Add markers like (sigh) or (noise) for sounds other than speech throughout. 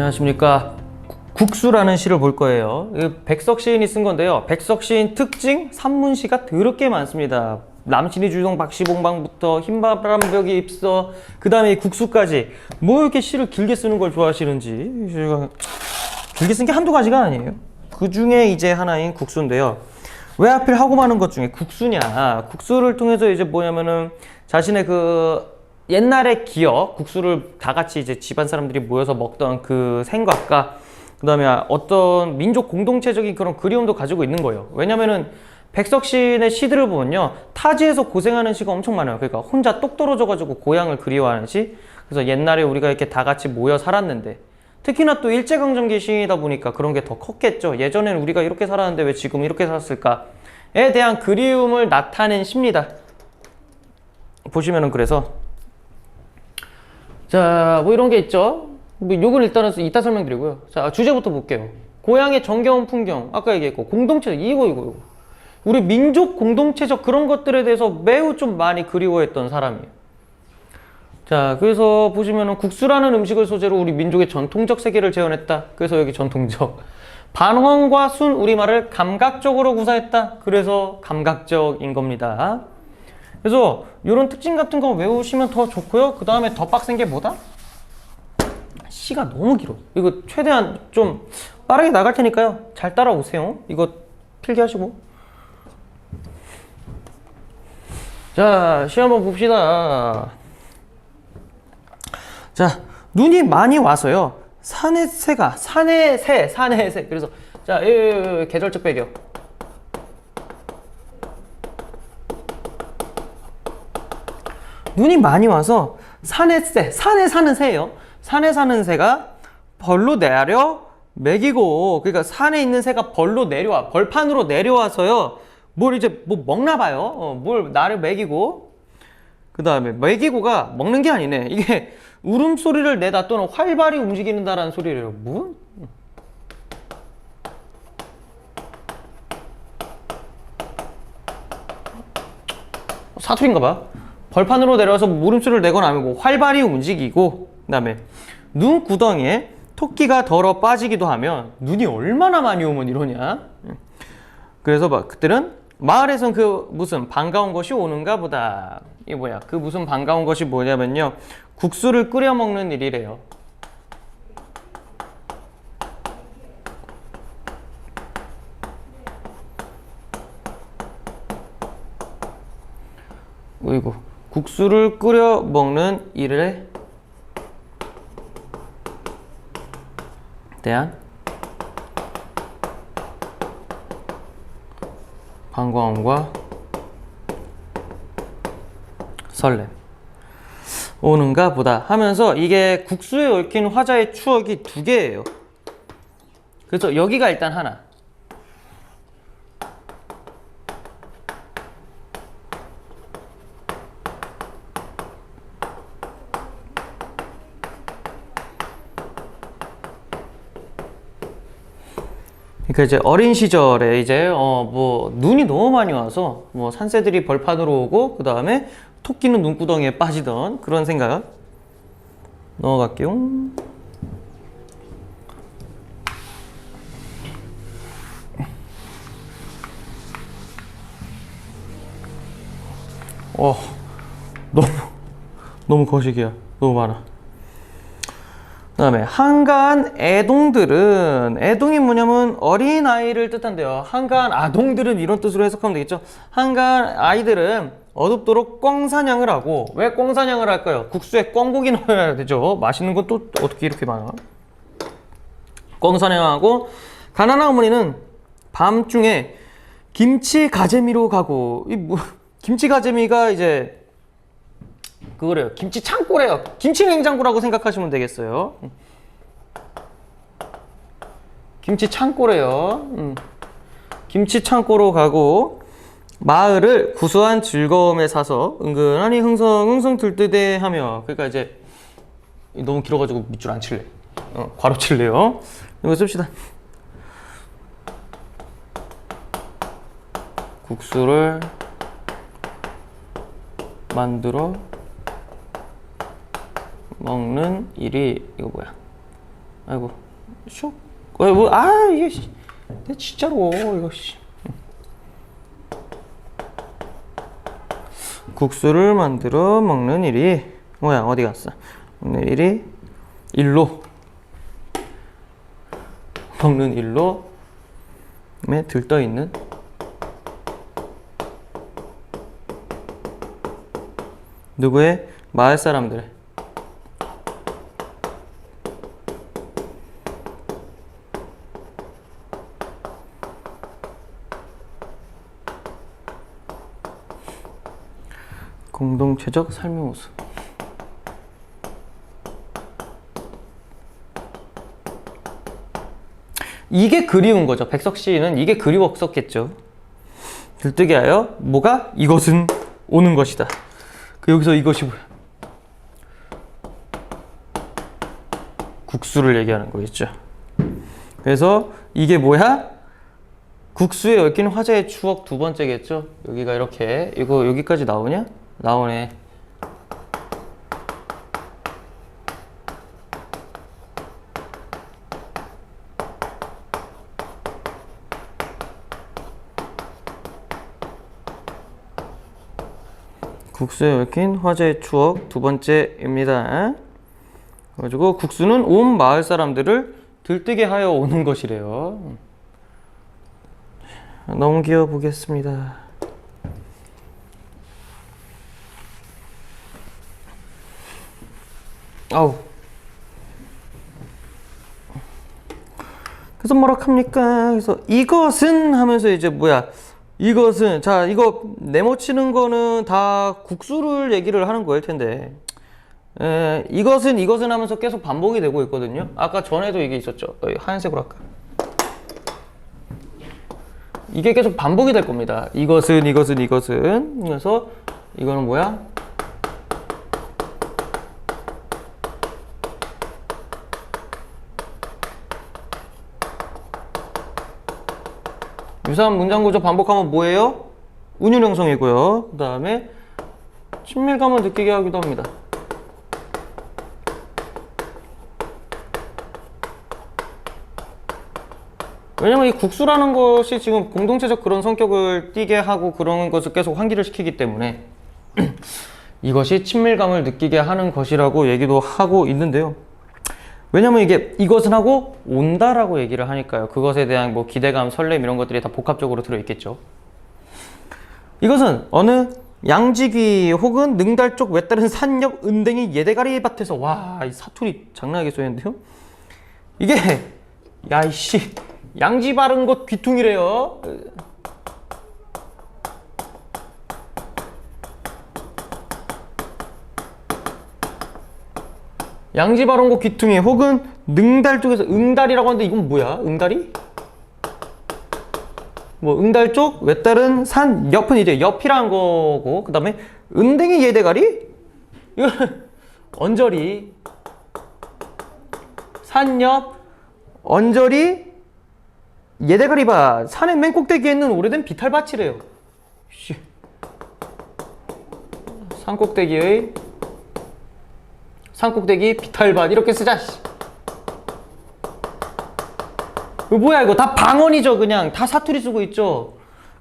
안녕하십니까. 국수라는 시를 볼 거예요. 백석 시인이 쓴 건데요. 백석 시인 특징 산문시가 더럽게 많습니다. 남신이 주동 박시봉방부터 흰바람벽이 입서 그 다음에 국수까지 뭐 이렇게 시를 길게 쓰는 걸 좋아하시는지 길게 쓴 게 한두 가지가 아니에요. 그 중에 이제 하나인 국수인데요. 왜 하필 하고 많은 것 중에 국수냐? 국수를 통해서 이제 뭐냐면은 자신의 그 옛날의 기억, 국수를 다 같이 이제 집안 사람들이 모여서 먹던 그 생각과 그 다음에 어떤 민족 공동체적인 그런 그리움도 가지고 있는 거예요. 왜냐면은 백석신의 시들을 보면요 타지에서 고생하는 시가 엄청 많아요. 그러니까 혼자 똑 떨어져가지고 고향을 그리워하는 시. 그래서 옛날에 우리가 이렇게 다 같이 모여 살았는데 특히나 또 일제강점기 시이다 보니까 그런 게 더 컸겠죠. 예전에는 우리가 이렇게 살았는데 왜 지금 이렇게 살았을까에 대한 그리움을 나타낸 시입니다. 보시면은 그래서 자, 뭐 이런 게 있죠. 뭐 요건 일단은 이따 설명드리고요. 자, 주제부터 볼게요. 고향의 정겨운 풍경, 아까 얘기했고 공동체 이거 이거 이거. 우리 민족 공동체적 그런 것들에 대해서 매우 좀 많이 그리워했던 사람이에요. 자, 그래서 보시면은 국수라는 음식을 소재로 우리 민족의 전통적 세계를 재현했다. 그래서 여기 전통적. 반황과 순 우리말을 감각적으로 구사했다. 그래서 감각적인 겁니다. 그래서 이런 특징 같은 거 외우시면 더 좋고요. 그 다음에 더 빡센 게 뭐다? 시가 너무 길어. 이거 최대한 좀 빠르게 나갈 테니까요. 잘 따라오세요. 이거 필기하시고. 자, 시 한번 봅시다. 자, 눈이 많이 와서요. 산의 새가, 산의 새, 산의 새. 그래서, 자, 이, 이, 이, 계절적 배경. 눈이 많이 와서 산에 새, 산에 사는 새예요. 산에 사는 새가 벌로 내려 먹이고, 그러니까 산에 있는 새가 벌로 내려와, 벌판으로 내려와서요. 뭘 이제 뭐 먹나 봐요. 어, 뭘 나를 먹이고, 그 다음에 먹이고가 먹는 게 아니네. 이게 울음소리를 내다 또는 활발히 움직이는다라는 소리래요. 뭐? 사투리인가 봐. 벌판으로 내려와서 물음소리를 내거나 하면 활발히 움직이고 그다음에 눈 구덩이에 토끼가 덜어 빠지기도 하면 눈이 얼마나 많이 오면 이러냐. 그래서 막 그때는 마을에선 그 무슨 반가운 것이 오는가 보다. 이게 뭐야? 그 무슨 반가운 것이 뭐냐면요. 국수를 끓여 먹는 일이래요. 그리고 국수를 끓여 먹는 일에 대한 반가움과 설렘 오는가 보다 하면서 이게 국수에 얽힌 화자의 추억이 두 개예요. 그래서 여기가 일단 하나. 그러니까 이제 어린 시절에 이제 어 뭐 눈이 너무 많이 와서 뭐 산새들이 벌판으로 오고 그 다음에 토끼는 눈구덩이에 빠지던 그런 생각 넘어갈게요. 어 너무 너무 거시기야 너무 많아. 그 다음에 한가한 애동들은 애동이 뭐냐면 어린 아이를 뜻한대요. 한가한 아동들은 이런 뜻으로 해석하면 되겠죠. 한가한 아이들은 어둡도록 꿩사냥을 하고 왜 꿩사냥을 할까요? 국수에 꿩고기 넣어야 되죠. 맛있는 건 또 어떻게 이렇게 많아? 꿩사냥하고 가난한 어머니는 밤중에 김치 가재미로 가고 이 뭐 (laughs) 김치 가재미가 이제 그거래요. 김치 창고래요. 김치 냉장고라고 생각하시면 되겠어요. 김치 창고래요. 음. 김치 창고로 가고 마을을 구수한 즐거움에 사서 은근하니 흥성 흥성 들뜨대하며 그러니까 이제 너무 길어가지고 밑줄 안 칠래. 어, 괄호 칠래요. 이거 씁시다. 국수를 만들어 먹는 일이 이거 뭐야? 아이고 슉 어, 뭐, 아 이게 씨. 내 진짜로 이거 씨. 국수를 만들어 먹는 일이 뭐야 어디 갔어 먹는 일이 일로 먹는 일로 에 들떠 있는 누구의 마을 사람들 공동체적 삶의 모습 이게 그리운 거죠. 백석 씨는 이게 그리웠었겠죠. 들뜨게 하여 뭐가 이것은 오는 것이다. 그 여기서 이것이 뭐야? 국수를 얘기하는 거겠죠. 그래서 이게 뭐야? 국수에 얽힌 화자의 추억 두 번째겠죠. 여기가 이렇게 이거 여기까지 나오냐? 나오네. 국수에 얽힌 화자의 추억 두 번째입니다. 그래가지고 국수는 온 마을 사람들을 들뜨게 하여 오는 것이래요. 넘겨 보겠습니다. 아우. 그래서 뭐라 합니까? 그래서 이것은 하면서 이제 뭐야? 이것은 자 이거 네모 치는 거는 다 국수를 얘기를 하는 거일 텐데 에, 이것은 이것은 하면서 계속 반복이 되고 있거든요. 아까 전에도 이게 있었죠. 어, 하얀색으로 할까? 이게 계속 반복이 될 겁니다. 이것은 이것은 이것은 그래서 이거는 뭐야? 유사한 문장 구조 반복하면 뭐예요? 운율 형성이고요. 그 다음에 친밀감을 느끼게 하기도 합니다. 왜냐면 이 국수라는 것이 지금 공동체적 그런 성격을 띠게 하고 그런 것을 계속 환기를 시키기 때문에 (clears throat) 이것이 친밀감을 느끼게 하는 것이라고 얘기도 하고 있는데요. 왜냐면 이게 이것은 하고 온다라고 얘기를 하니까요. 그것에 대한 뭐 기대감, 설렘 이런 것들이 다 복합적으로 들어있겠죠. 이것은 어느 양지귀 혹은 능달 쪽 외따른 산역 은댕이 예대가리 밭에서 와 이 사투리 장난하게 쏘였는데요. 이게 야이씨 양지 바른 곳 귀퉁이래요. 양지 바른 곳 귀퉁이 혹은 능달 쪽에서 응달이라고 하는데 이건 뭐야? 응달이? 뭐 응달 쪽 외따른 산 옆은 이제 옆이란 거고 그 다음에 은댕이 예대가리 (laughs) 언저리 산 옆 언저리 예대가리밭 산의 맨 꼭대기에 있는 오래된 비탈밭이래요 씨. 산 꼭대기의 산 꼭대기 비탈밭 이렇게 쓰자 씨. 이거 뭐야 이거 다 방언이죠 그냥 다 사투리 쓰고 있죠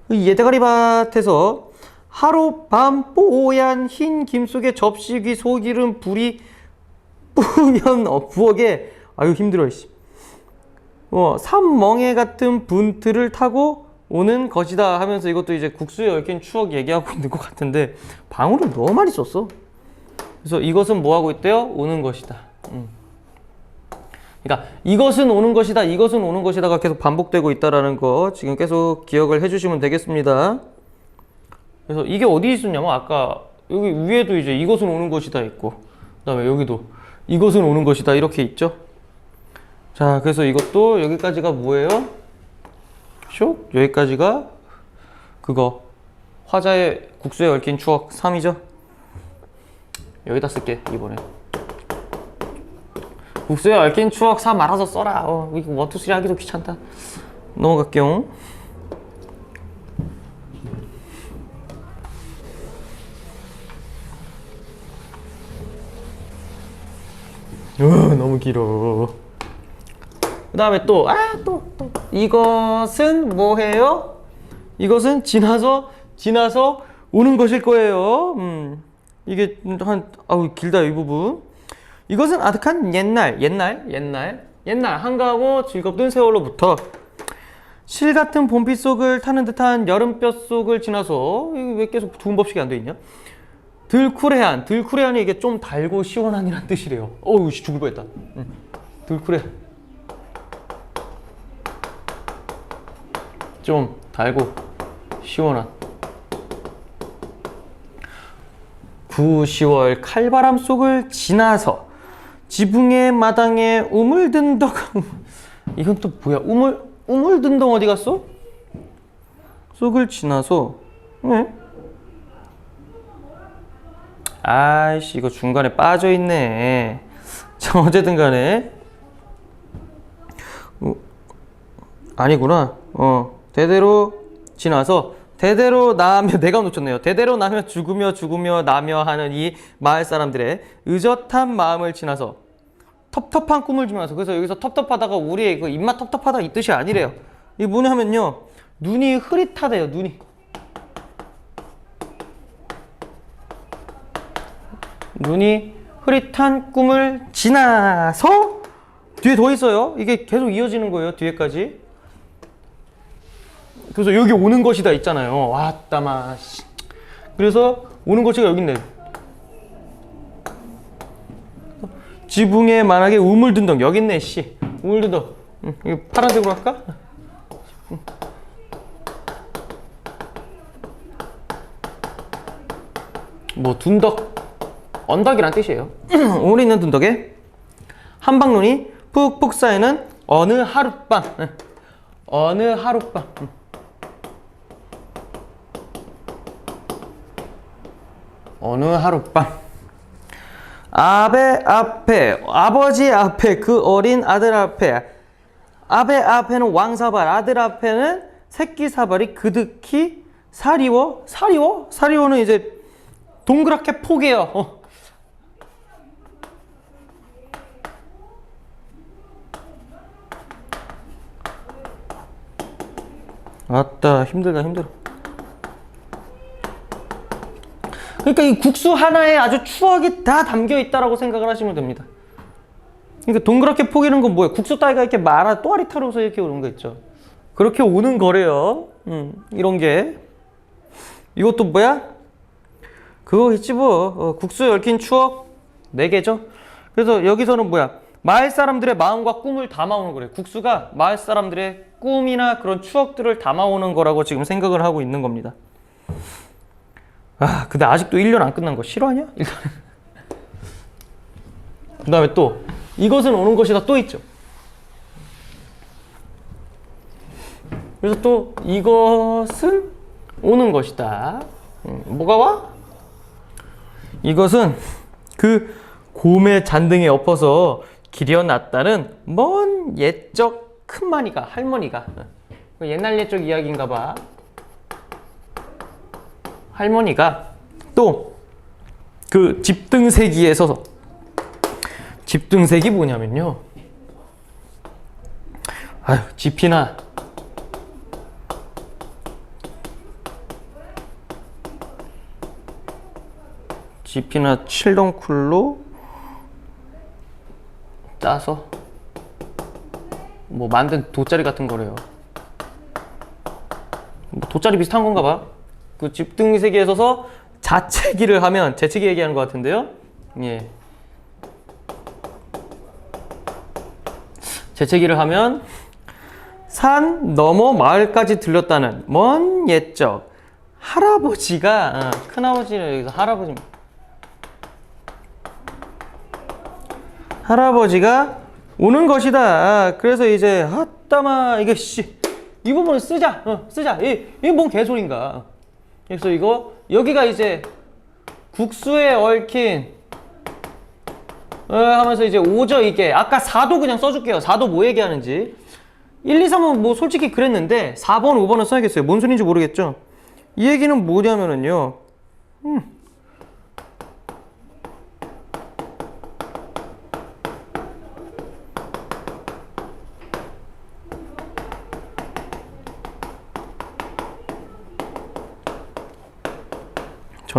이 예대가리 밭에서 하룻밤 뽀얀 흰 김 속에 접시귀 소기름 불이 뿌연 어, 부엌에 아유 힘들어 씨. 어, 삼멍에 같은 분틀을 타고 오는 것이다 하면서 이것도 이제 국수에 얽힌 추억 얘기하고 있는 것 같은데 방울을 너무 많이 썼어 그래서 이것은 뭐 하고 있대요? 오는 것이다 음. 그러니까 이것은 오는 것이다, 이것은 오는 것이다가 계속 반복되고 있다라는 거 지금 계속 기억을 해주시면 되겠습니다. 그래서 이게 어디 있었냐면 아까 여기 위에도 이제 이것은 오는 것이다 있고 그다음에 여기도 이것은 오는 것이다 이렇게 있죠. 자, 그래서 이것도 여기까지가 뭐예요? 쇽 여기까지가 그거 화자의 국수에 얽힌 추억 3이죠. 여기다 쓸게 이번에. 국수에 얽힌 추억 사 말아서 써라. 어, 이거 원투쓰리 하기도 귀찮다. 넘어갈게요. 으, 너무 길어. 그 다음에 또, 아, 또, 또. 이것은 뭐해요? 이것은 지나서, 지나서 오는 것일 거예요. 음. 이게 한, 아우, 길다, 이 부분. 이것은 아득한 옛날, 옛날, 옛날, 옛날, 한가하고 즐겁던 세월로부터 실 같은 봄빛 속을 타는 듯한 여름볕 속을 지나서, 이거 왜 계속 두음법식이 안 돼 있냐? 들쿠레한, 들쿠레한이 이게 좀 달고 시원한이란 뜻이래요. 어우, 씨, 죽을 뻔했다. 응. 들쿠레한. 좀 달고 시원한 9, 10월 칼바람 속을 지나서 지붕의 마당에 우물든 덕 (laughs) 이건 또 뭐야 우물 우물든 덕 어디 갔어? 속을 지나서 네? 아이씨 이거 중간에 빠져 있네 자 어쨌든 간에 어, 아니구나 어 대대로 지나서 대대로 나며 (laughs) 내가 놓쳤네요. 대대로 나며 죽으며 죽으며 나며 하는 이 마을 사람들의 의젓한 마음을 지나서 텁텁한 꿈을 주면서 그래서 여기서 텁텁하다가 우리의 그 입맛 텁텁하다 이 뜻이 아니래요. 이게 뭐냐면요. 눈이 흐릿하대요. 눈이. 눈이 흐릿한 꿈을 지나서 뒤에 더 있어요. 이게 계속 이어지는 거예요. 뒤에까지. 그래서 여기 오는 것이다 있잖아요. 왔다마. 씨. 그래서 오는 것이가 여기 있네. 지붕에 만약에 우물든덕 여기 있네. 씨. 우물든덕. 응, 이거 파란색으로 할까? 응. 뭐 둔덕 언덕이란 뜻이에요. (clears throat) 우물 있는 둔덕에 한방눈이 푹푹 쌓이는 어느 하룻밤. 응. 어느 하룻밤. 응. 어느 하룻밤? 아베 앞에 아버지 앞에 그 어린 아들 앞에. 아베 앞에는 왕사발 아들 앞에는 새끼 사발이 그득히 사리워 사리워? 사리워는 이제 동그랗게 포개요. 어. 아따 힘들다 힘들어 그러니까 이 국수 하나에 아주 추억이 다 담겨 있다라고 생각을 하시면 됩니다. 그러니까 동그랗게 포기는 건 뭐예요? 국수 따위가 이렇게 말아 또아리 타로서 이렇게 오는 거 있죠. 그렇게 오는 거래요. 음, 이런 게 이것도 뭐야? 그거 있지 뭐 어, 국수 얽힌 추억 네 개죠. 그래서 여기서는 뭐야? 마을 사람들의 마음과 꿈을 담아오는 거래. 국수가 마을 사람들의 꿈이나 그런 추억들을 담아오는 거라고 지금 생각을 하고 있는 겁니다. 아, 근데 아직도 1년 안 끝난 거 싫어하냐? 일단. 그 다음에 또, 이것은 오는 것이다 또 있죠. 그래서 또, 이것은 오는 것이다. 음, 뭐가 와? 이것은 그 곰의 잔등에 엎어서 기려놨다는 먼 옛적 큰마니가, 할머니가. 그 옛날 옛적 이야기인가 봐. 할머니가 또 그 집등세기에 서서 집등색이 뭐냐면요. 아유, 집이나 집이나 칠동쿨로 따서 뭐 만든 돗자리 같은 거래요. 뭐 돗자리 비슷한 건가 봐. 그 집등세기에 서서 자체기를 하면 재채기 얘기하는 것 같은데요. 예. 재채기를 하면 산 넘어 마을까지 들렸다는 먼 옛적 할아버지가 어, 큰아버지는 여기서 할아버지 할아버지가 오는 것이다. 그래서 이제 아따마 이게 씨 이 부분을 쓰자. 어, 쓰자. 이 이게 뭔 개소리인가? 그래서 이거 여기가 이제 국수에 얽힌 어, 하면서 이제 오죠 이게 아까 4도 그냥 써줄게요. 4도 뭐 얘기하는지. 1, 2, 3은 뭐 솔직히 그랬는데 4번, 5번은 써야겠어요. 뭔 소리인지 모르겠죠? 이 얘기는 뭐냐면은요. 음.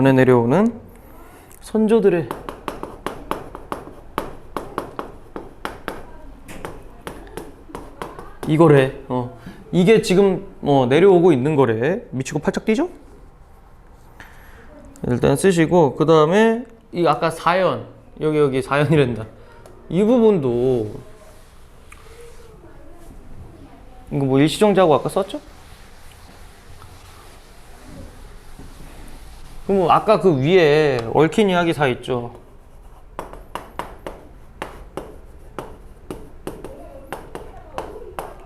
전해 내려오는 선조들의 이거래. 어. 이게 지금 뭐 내려오고 있는 거래. 미치고 팔짝 뛰죠? 일단 쓰시고 그 다음에 이 아까 사연 여기 여기 사연이란다. 이 부분도 이거 뭐 일시정지하고 아까 썼죠? 그럼 뭐 아까 그 위에 얽힌 이야기 다 있죠.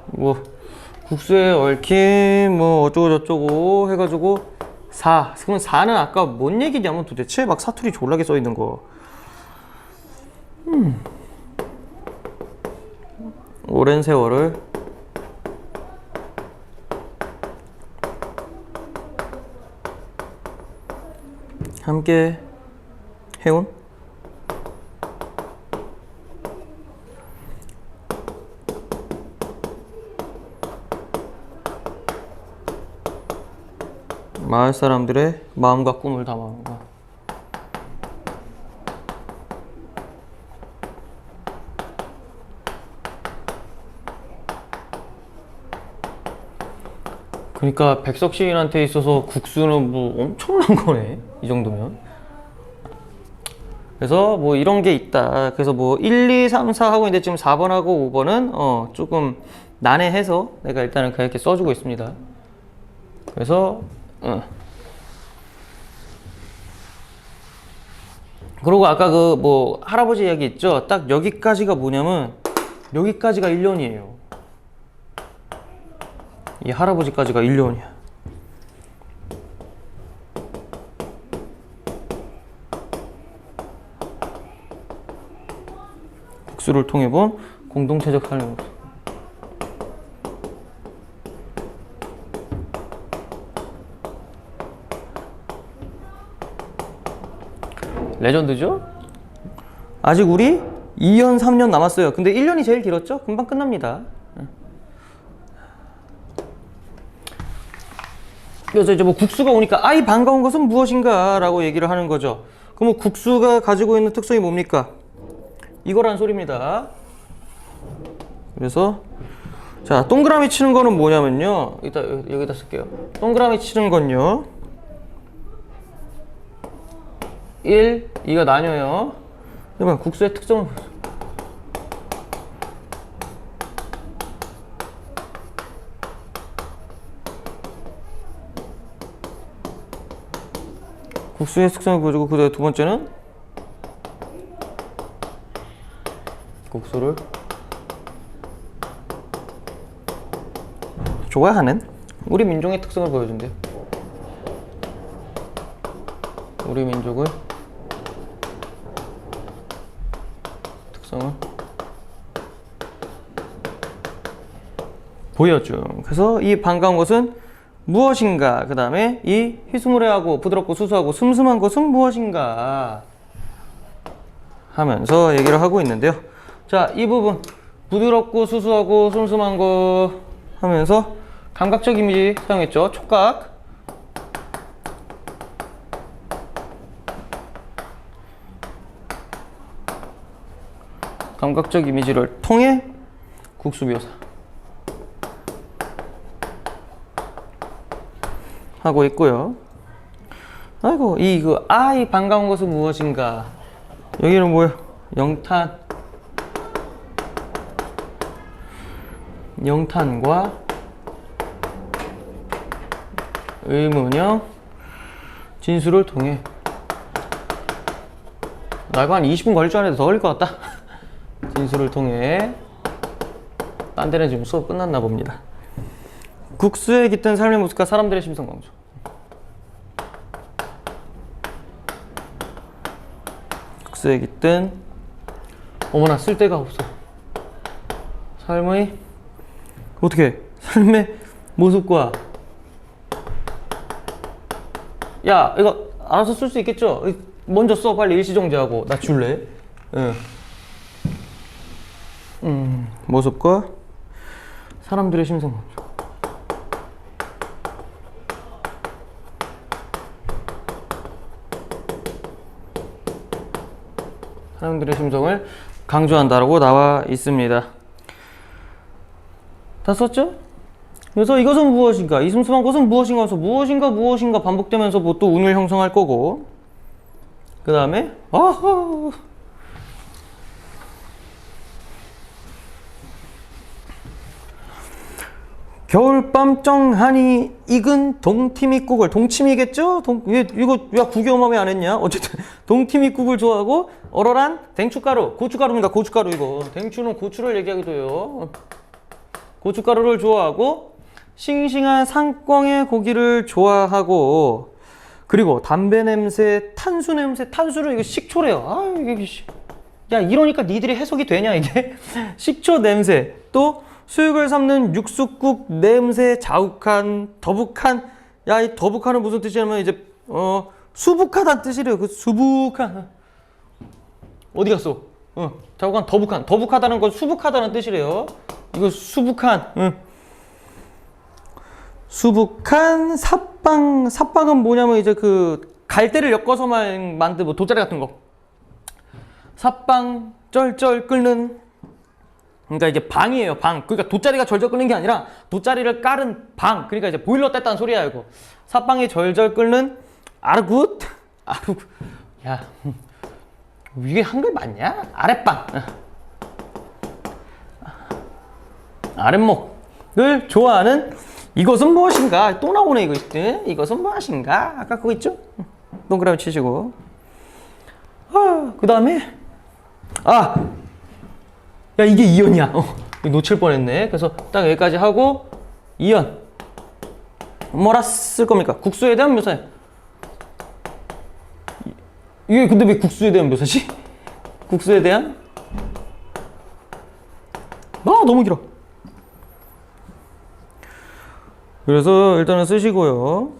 뭐 국수에 얽힌 뭐 어쩌고 저쩌고 해가지고 4 그럼 4는 아까 뭔 얘기냐면 도대체 막 사투리 졸라게 써 있는 거 음. 오랜 세월을 함께 해온? 마을 사람들의 마음과 꿈을 담아 그러니까 백석 시인한테 있어서 국수는 뭐 엄청난 거네. 이 정도면. 그래서 뭐 이런 게 있다. 그래서 뭐 1, 2, 3, 4 하고 있는데 지금 4번하고 5번은 어 조금 난해해서 내가 일단은 그렇게 써주고 있습니다. 그래서 어. 그리고 아까 그 뭐 할아버지 이야기 있죠? 딱 여기까지가 뭐냐면 여기까지가 1년이에요. 이 할아버지까지가 1년이야. 국수를 통해 본 공동체적 모습. 레전드죠? 아직 우리 2년, 3년 남았어요. 근데 1년이 제일 길었죠? 금방 끝납니다. 그래서 이제 뭐 국수가 오니까 아이 반가운 것은 무엇인가 라고 얘기를 하는 거죠. 그럼 국수가 가지고 있는 특성이 뭡니까? 이거란 소리입니다. 그래서 자 동그라미 치는 거는 뭐냐면요. 이따 여기- 여기다 쓸게요. 동그라미 치는 건요. 1, 2가 나뉘어요. 국수의 특성을 국수의 특성을 보여주고 그 다음에 두 번째는 국수를 좋아하는 우리 민족의 특성을 보여준대요. 우리 민족의 특성을 보여줌. 그래서 이 반가운 것은 무엇인가? 그 다음에 이 희스무레하고 부드럽고 수수하고 슴슴한 것은 무엇인가? 하면서 얘기를 하고 있는데요. 자, 이 부분 부드럽고 수수하고 슴슴한 거 하면서 감각적 이미지 사용했죠. 촉각. 감각적 이미지를 통해 국수 묘사 하고 있고요. 아이고 이 그 아이 반가운 것은 무엇인가? 여기는 뭐예요? 영탄 영탄과 의문형 진술을 통해 나 이거 한 20분 걸릴 줄 알았는데 더 걸릴 것 같다. (laughs) 진술을 통해 딴 데는 지금 수업 끝났나 봅니다. 국수에 깃든 삶의 모습과 사람들의 심성 강조. 국수에 깃든 어머나 쓸 데가 없어. 삶의 어떻게 삶의 모습과 야 이거 알아서 쓸 수 있겠죠? 먼저 써 빨리 일시정지하고 나 줄래? 응. 음, 모습과 사람들의 심성 사람들의 심성을 강조한다라고 나와 있습니다. 다 썼죠? 그래서 이것은 무엇인가? 이 슴슴한 것은 무엇인가? 해서 무엇인가 무엇인가 반복되면서 뭐 또 운을 형성할 거고 그 다음에 아하 겨울밤 쩡하니 익은 동티미국을 동치미겠죠? 동, 얘, 이거 야 구경함에 안 했냐? 어쨌든 (laughs) 동티미국을 좋아하고 얼얼한 댕추가루 고춧가루입니다 고춧가루 이거 댕추는 고추를 얘기하기도 해요 고춧가루를 좋아하고 싱싱한 상광의 고기를 좋아하고 그리고 담배 냄새, 탄수 냄새, 탄수는 이거 식초래요. 아 이게 씨. 야 이러니까 니들이 해석이 되냐 이게 (laughs) 식초 냄새 또 수육을 삶는 육수국 냄새 자욱한 더북한. 야 이 더북한은 무슨 뜻이냐면 이제 어 수북하다는 뜻이래요. 그 수북한. 어디 갔어? 어 자욱한 더북한. 더북하다는 건 수북하다는 뜻이래요. 이거 수북한. 응. 수북한 삽빵 삽빵은 뭐냐면 이제 그 갈대를 엮어서만 만든 뭐 돗자리 같은 거. 삽빵 쩔쩔 끓는 그러니까 이게 방이에요 방. 그러니까 돗자리가 절절 끓는 게 아니라 돗자리를 깔은 방. 그러니까 이제 보일러 뗐다는 소리야 이거. 삽빵이 절절 끓는 아르굿? (laughs) 아르굿. 야 음. 이게 한글 맞냐? 아랫방. 아랫목을 좋아하는 이것은 무엇인가? 또 나오네 이거 네? 이것은 무엇인가? 아까 그거 있죠? 동그라미 치시고. 아, 그 다음에 아, 야 이게 이연이야. 어, 이거 놓칠 뻔했네. 그래서 딱 여기까지 하고 이연. 뭐라 쓸 겁니까? 국수에 대한 묘사. 이게 근데 왜 국수에 대한 묘사지? 국수에 대한? 아 너무 길어. 그래서 일단은 쓰시고요.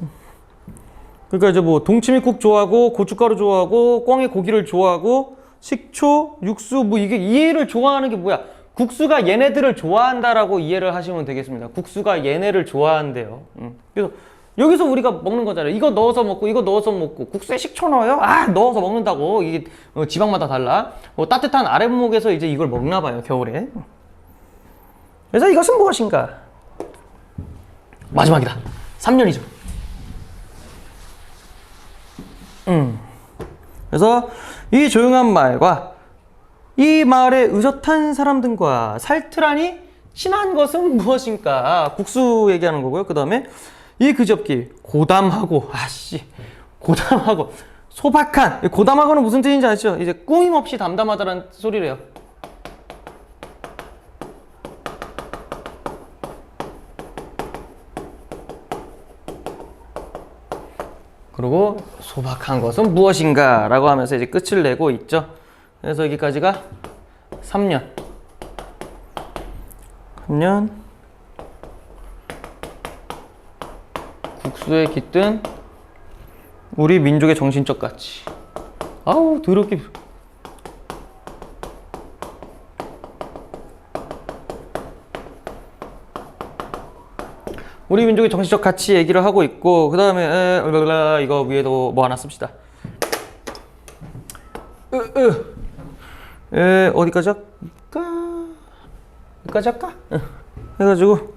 그러니까 이제 뭐 동치미국 좋아하고 고춧가루 좋아하고 꽝의 고기를 좋아하고 식초, 육수 뭐 이게 이해를 좋아하는 게 뭐야? 국수가 얘네들을 좋아한다라고 이해를 하시면 되겠습니다. 국수가 얘네를 좋아한대요. 음. 그래서 여기서 우리가 먹는 거잖아요. 이거 넣어서 먹고 이거 넣어서 먹고 국수에 식초 넣어요? 아 넣어서 먹는다고 이게 어, 지방마다 달라. 뭐 따뜻한 아랫목에서 이제 이걸 먹나 봐요 겨울에. 그래서 이것은 무엇인가? 마지막이다. 3년이죠. 음. 그래서 이 조용한 마을과 이 마을에 의젓한 사람 등과 살트라니 친한 것은 무엇인가? 국수 얘기하는 거고요. 그 다음에 이 그접기 고담하고 아씨 고담하고 소박한 고담하고는 무슨 뜻인지 아시죠? 이제 꾸밈없이 담담하다는 소리래요. 그리고 소박한 것은 무엇인가 라고 하면서 이제 끝을 내고 있죠. 그래서 여기까지가 3년. 3년. 국수에 깃든 우리 민족의 정신적 가치. 아우, 더럽게. 우리 민족의 정치적 가치 얘기를 하고 있고 그 다음에 이거 위에도 뭐 하나 씁시다. 으, 으. 에, 어디까지 할까? 여기까지 할까? 응. 해가지고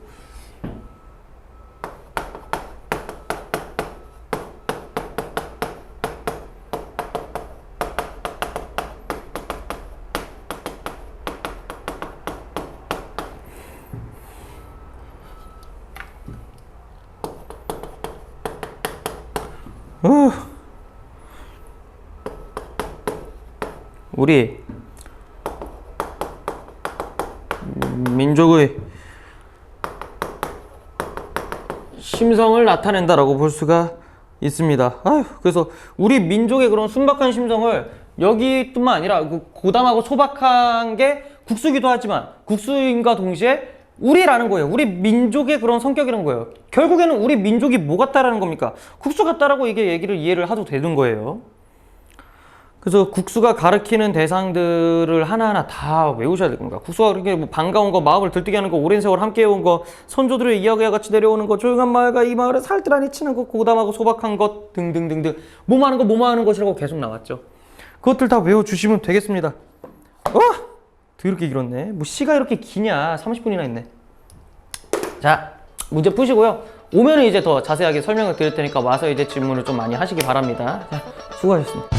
어. 우리 민족의 심성을 나타낸다라고 볼 수가 있습니다. 아휴, 그래서 우리 민족의 그런 순박한 심성을 여기뿐만 아니라 그 고담하고 소박한 게 국수기도 하지만 국수인과 동시에 우리라는 거예요. 우리 민족의 그런 성격이라는 거예요. 결국에는 우리 민족이 뭐 같다라는 겁니까? 국수 같다라고 이게 얘기를 이해를 하도 되는 거예요. 그래서 국수가 가르치는 대상들을 하나하나 다 외우셔야 될 겁니다. 국수가 그렇게 뭐 반가운 거, 마음을 들뜨게 하는 거, 오랜 세월 함께 해온 거, 선조들의 이야기와 같이 내려오는 거, 조용한 마을과 이 마을에 살뜰하니 치는 거, 고담하고 소박한 것 등등등등, 뭐하는 거, 뭐하는 것이라고 계속 나왔죠. 그것들 다 외워주시면 되겠습니다. 어? 더럽게 길었네. 뭐 시가 이렇게 기냐? 30분이나 했네. 자, 문제 푸시고요. 오면은 이제 더 자세하게 설명을 드릴 테니까 와서 이제 질문을 좀 많이 하시기 바랍니다. 자, 수고하셨습니다.